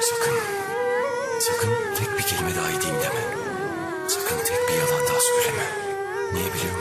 Sakın, sakın tek bir kelime dahi dinleme. Sakın tek bir yalan daha söyleme. Niye biliyor musun?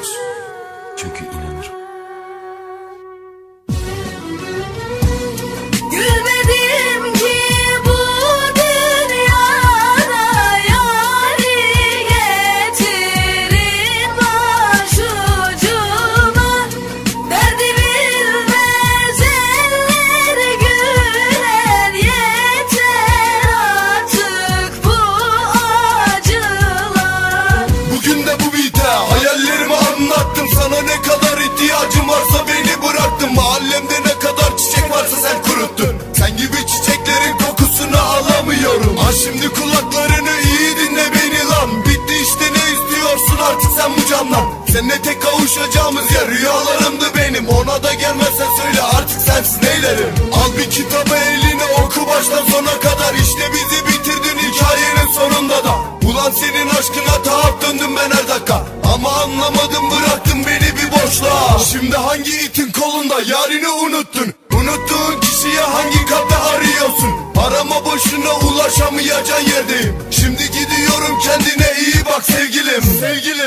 Candan Seninle tek kavuşacağımız yer rüyalarımdı benim. Ona da gelmezsen söyle artık sensin neylerim Al bir kitabı eline oku baştan sona kadar. İşte bizi bitirdin hikayenin sonunda da. Ulan senin aşkına taap döndüm ben her dakika. Ama anlamadım bıraktın beni bir boşluğa. Şimdi hangi itin kolunda yarini unuttun? Unuttuğun kişiye hangi kalpte arıyorsun? Arama boşuna ulaşamayacağın yerdeyim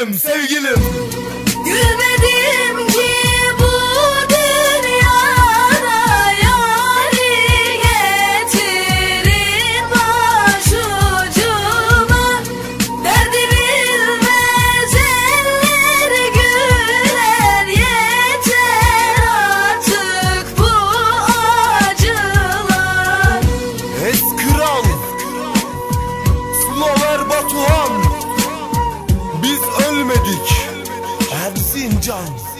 sevgilim sevgilim. Gülmedim ki. St. John's.